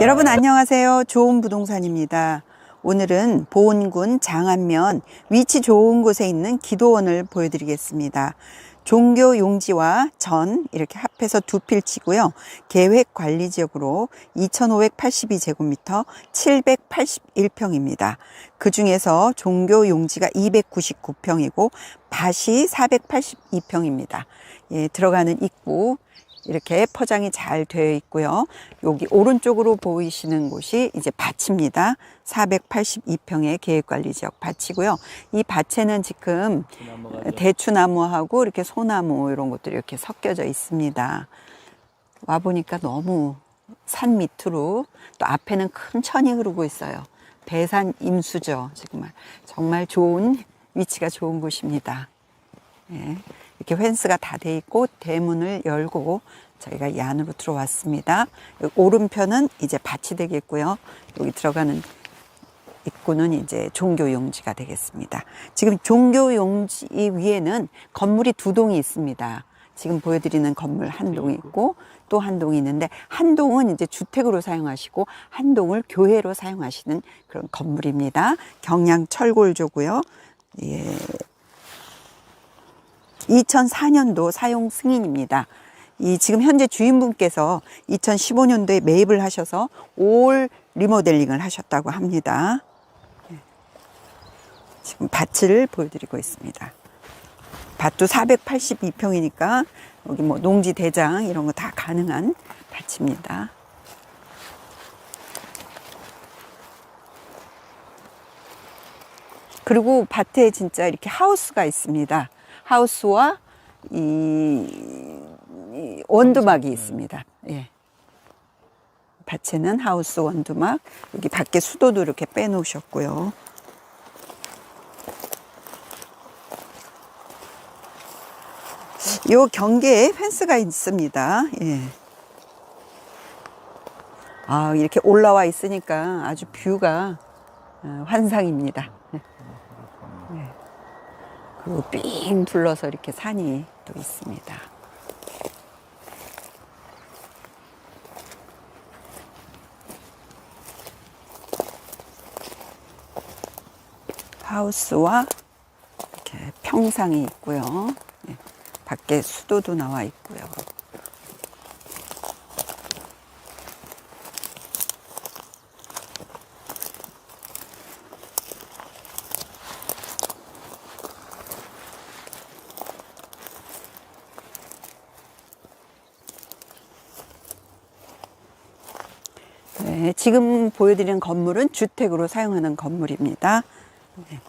여러분 안녕하세요. 좋은 부동산입니다. 오늘은 보은군 장안면 위치 좋은 곳에 있는 기도원을 보여드리겠습니다. 종교 용지와 전 이렇게 합해서 두 필치고요. 계획 관리 지역으로 2582제곱미터 781평입니다. 그 중에서 종교 용지가 299평이고 밭이 482평입니다. 예, 들어가는 입구 이렇게 포장이 잘 되어 있고요. 여기 오른쪽으로 보이시는 곳이 이제 밭입니다. 482평의 계획관리 지역 밭이고요. 이 밭에는 지금 대추나무하고 이렇게 소나무 이런 것들이 이렇게 섞여져 있습니다. 와 보니까 너무 산 밑으로 또 앞에는 큰 천이 흐르고 있어요. 대산 임수죠. 정말 정말 좋은 위치가 좋은 곳입니다. 예, 이렇게 펜스가 다 돼 있고 대문을 열고 저희가 이 안으로 들어왔습니다. 오른편은 이제 밭이 되겠고요. 여기 들어가는 입구는 이제 종교 용지가 되겠습니다. 지금 종교 용지 위에는 건물이 두 동이 있습니다. 지금 보여드리는 건물 한 동이 있고 또 한 동이 있는데 한 동은 이제 주택으로 사용하시고 한 동을 교회로 사용하시는 그런 건물입니다. 경량 철골조고요. 예, 2004년도 사용 승인입니다. 이 지금 현재 주인분께서 2015년도에 매입을 하셔서 올 리모델링을 하셨다고 합니다. 예. 지금 밭을 보여드리고 있습니다. 밭도 482평이니까 여기 뭐 농지 대장 이런 거 다 가능한 밭입니다. 그리고 밭에 진짜 이렇게 하우스가 있습니다. 하우스와 이, 이 원두막이 있습니다. 예. 밭에는 하우스 원두막, 여기 밖에 수도도 이렇게 빼놓으셨고요. 요 경계에 펜스가 있습니다. 예. 아, 이렇게 올라와 있으니까 아주 뷰가 어, 환상입니다. 그리고 삥 둘러서 이렇게 산이 또 있습니다. 하우스와 이렇게 평상이 있고요. 네. 밖에 수도도 나와 있고요. 네, 지금 보여드리는 건물은 주택으로 사용하는 건물입니다. 네.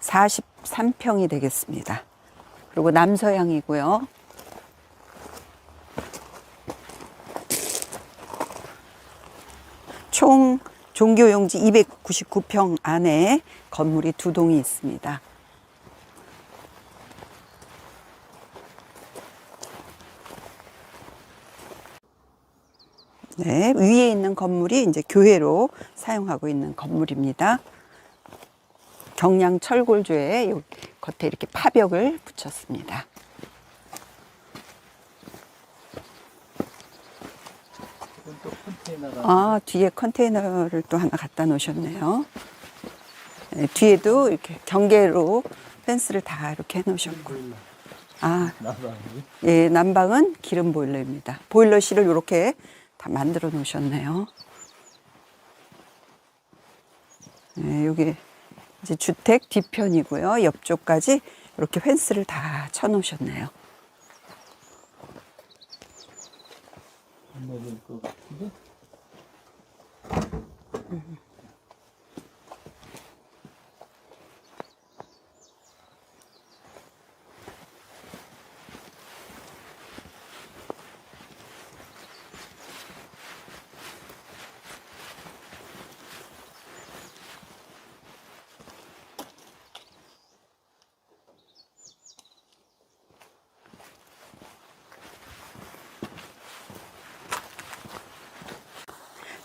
43평이 되겠습니다. 그리고 남서향이고요. 총 종교용지 299평 안에 건물이 두 동이 있습니다. 네, 위에 있는 건물이 이제 교회로 사용하고 있는 건물입니다. 경량 철골조에 요 겉에 이렇게 파벽을 붙였습니다. 아, 뒤에 컨테이너를 또 하나 갖다 놓으셨네요. 네, 뒤에도 이렇게 경계로 펜스를 다 이렇게 해 놓으셨고. 아, 예, 난방은 기름 보일러입니다. 보일러실을 이렇게 다 만들어 놓으셨네요. 네, 여기 이제 주택 뒤편이고요. 옆쪽까지 이렇게 펜스를 다 쳐놓으셨네요. 건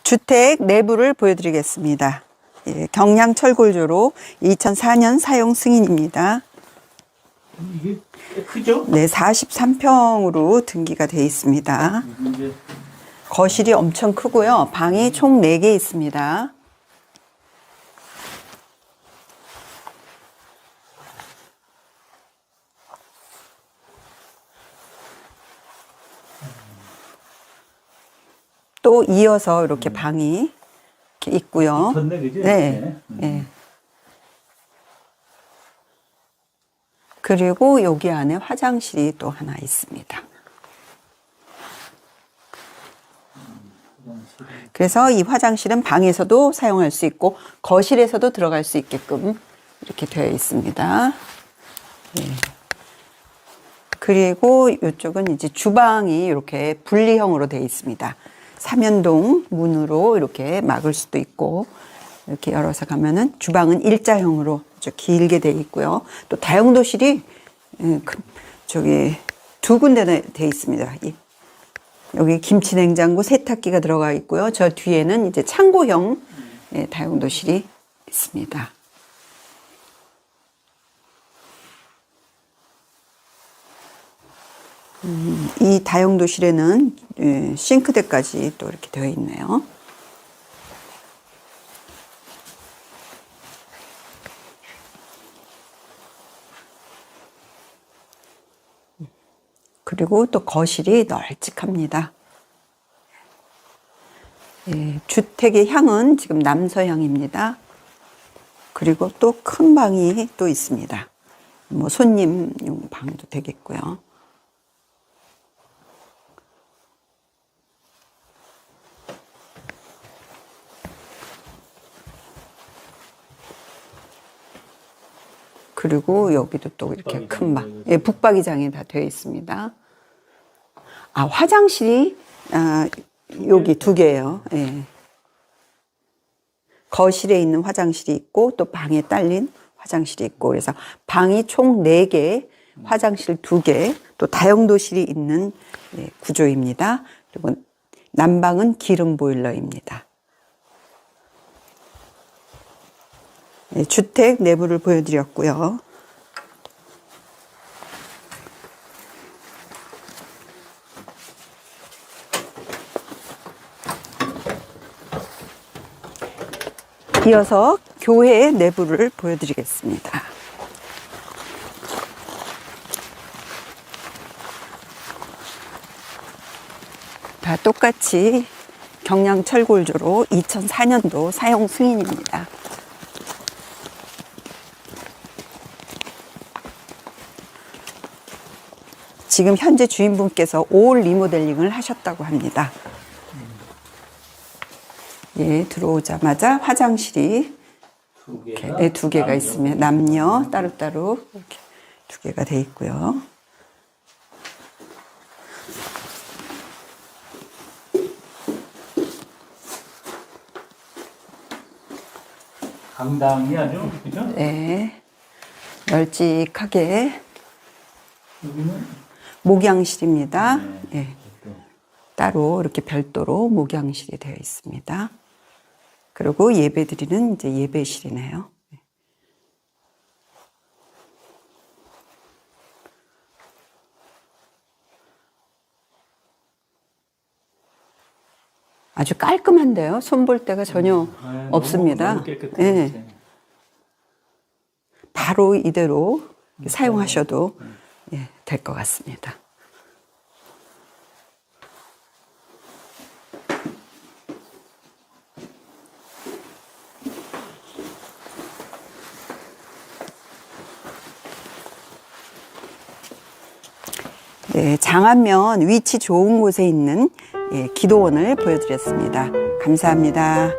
주택 내부를 보여드리겠습니다. 예, 경량 철골조로 2004년 사용 승인입니다. 이게 크죠? 네, 43평으로 등기가 되어 있습니다. 이게 거실이 엄청 크고요. 방이 총 4개 있습니다. 또 이어서 이렇게 방이 이렇게 있고요. 붙었네, 그지? 네. 네. 음. 네. 그리고 여기 안에 화장실이 또 하나 있습니다. 그래서 이 화장실은 방에서도 사용할 수 있고 거실에서도 들어갈 수 있게끔 이렇게 되어 있습니다. 예. 그리고 이쪽은 이제 주방이 이렇게 분리형으로 되어 있습니다. 삼연동 문으로 이렇게 막을 수도 있고 이렇게 열어서 가면은 주방은 일자형으로 아주 길게 되어 있고요. 또 다용도실이 음, 큰- 저기 두 군데 되어 있습니다. 이 여기 김치 냉장고 세탁기가 들어가 있고요. 저 뒤에는 이제 창고형 예, 다용도실이 있습니다. 음, 이 다용도실에는 예, 싱크대까지 또 이렇게 되어 있네요. 그리고 또 거실이 널찍합니다. 예, 주택의 향은 지금 남서향입니다. 그리고 또 큰 방이 또 있습니다. 뭐 손님용 방도 되겠고요. 그리고 여기도 또 이렇게 큰 방, 예, 북박이장이 다 되어 있습니다. 아, 화장실이, 아, 여기 두 개예요. 예. 거실에 있는 화장실이 있고 또 방에 딸린 화장실이 있고 그래서 방이 총 네 개 화장실 두 개 또 다용도실이 있는 예, 구조입니다. 그리고 난방은 기름 보일러입니다. 주택 내부를 보여드렸고요. 이어서 교회 내부를 보여드리겠습니다. 다 똑같이 경량 철골조로 2004년도 사용 승인입니다. 지금 현재 주인분께서 5월 리모델링을 하셨다고 합니다. 예, 들어오자마자 화장실이 두 개가 네, 두 개가. 있으면 남녀 따로따로 이렇게 두 개가 돼 있고요. 강당이 아주 그죠? 네. 널찍하게 여기는 목양실입니다. 네. 예. 또 따로 이렇게 별도로 목양실이 되어 있습니다. 그리고 예배 드리는 이제 예배실이네요. 아주 깔끔한데요. 손 볼 데가 전혀 아, 너무- 없습니다. 너무 깨끗해. 예. 바로 이대로 사용하셔도 예, 될 것 같습니다. 네, 장안면 위치 좋은 곳에 있는 예, 기도원을 보여드렸습니다. 감사합니다.